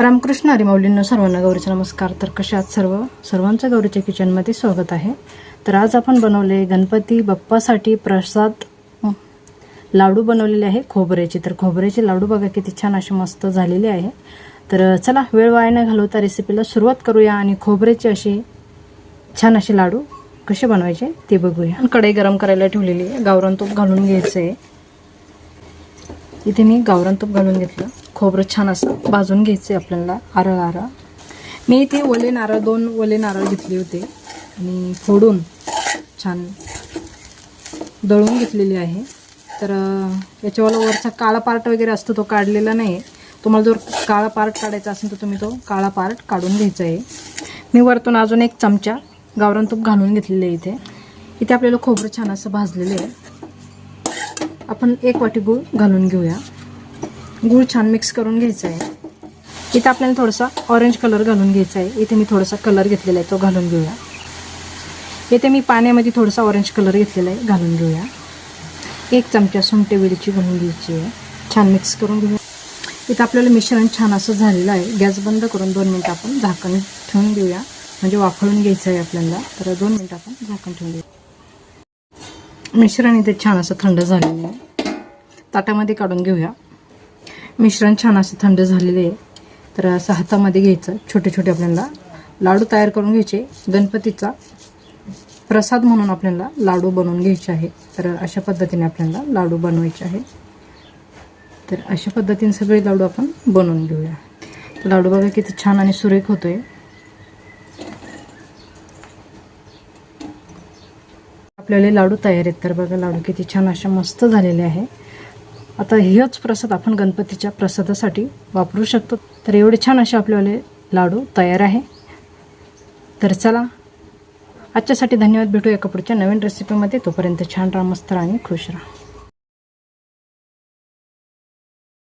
रामकृष्ण हरिमाऊलींना सर्वांना गौरीचा नमस्कार. तर कशात सर्व? सर्वांचं गौरीच्या किचनमध्ये स्वागत आहे. तर आज आपण बनवले गणपती बाप्पासाठी प्रसाद लाडू बनवलेले आहे खोबऱ्याचे. तर खोबऱ्याचे लाडू बघा किती छान असे मस्त झालेले आहे. तर चला वेळ वाया न घालवता रेसिपीला सुरुवात करूया आणि खोबऱ्याचे असे छान असे लाडू कसे बनवायचे ते बघूया. आणि कढई गरम करायला ठेवलेली आहे. गावरान तूप घालून घ्यायचं आहे इथे मी गावरान तूप घालून घेतलं. खोबरं छान असं भाजून घ्यायचं आहे आपल्याला आरळ आरळ मी इथे ओले नारळ दोन ओले नारळ घेतले होते. आणि फोडून छान दळून घेतलेली आहे. तर याच्यावाला वरचा काळा पार्ट वगैरे असतो तो काढलेला नाही आहे तुम्हाला जर काळा पार्ट काढायचा असेल तर तुम्ही तो काळा पार्ट काढून घ्यायचा आहे मी वरतून अजून एक चमचा गावरान तूप घालून घेतलेलं आहे इथे. इथे आपल्याला खोबरं छान असं भाजलेलं आहे. आपण एक वाटी गूळ घालून घेऊया. गूळ छान मिक्स करून घ्यायचा आहे इथं आपल्याला थोडासा ऑरेंज कलर घालून घ्यायचा आहे इथे मी थोडासा कलर घेतलेला आहे तो घालून घेऊया. इथे मी पाण्यामध्ये थोडासा ऑरेंज कलर घेतलेला आहे घालून घेऊया. एक चमचा सुंटे वेळीची घालून घ्यायची आहे. छान मिक्स करून घेऊया. इथं आपल्याला मिश्रण छान असं झालेलं आहे. गॅस बंद करून दोन मिनटं आपण झाकण ठेवून देऊया म्हणजे वाफळून घ्यायचं आहे आपल्याला. तर दोन मिनटं आपण झाकण ठेवून देऊया मिश्रण इथे छान असं थंड झालेलं आहे. ताटामध्ये काढून घेऊया. मिश्रण छान असं थंड झालेले आहे. तर असं हातामध्ये घ्यायचं छोटे छोटे आपल्याला. लाडू तयार करून घ्यायचे. गणपतीचा प्रसाद म्हणून आपल्याला लाडू बनवून घ्यायचे आहे. तर अशा पद्धतीने आपल्याला लाडू बनवायचे आहे. तर अशा पद्धतीने सगळे लाडू आपण बनवून घेऊया. लाडू बघा किती छान आणि सुरेख होतोय. आपल्याला लाडू तयार आहेत. तर बघा लाडू किती छान अशा मस्त झालेले आहे. आता हेच प्रसाद आपण गणपतीच्या प्रसादासाठी वापरू शकतो. तर एवढे छान असे आपल्यावाले लाडू तयार आहे. तर चला आजच्यासाठी धन्यवाद. भेटू एका पुढच्या नवीन रेसिपीमध्ये तोपर्यंत छान राहा मस्त राहा आणि खुश राहा.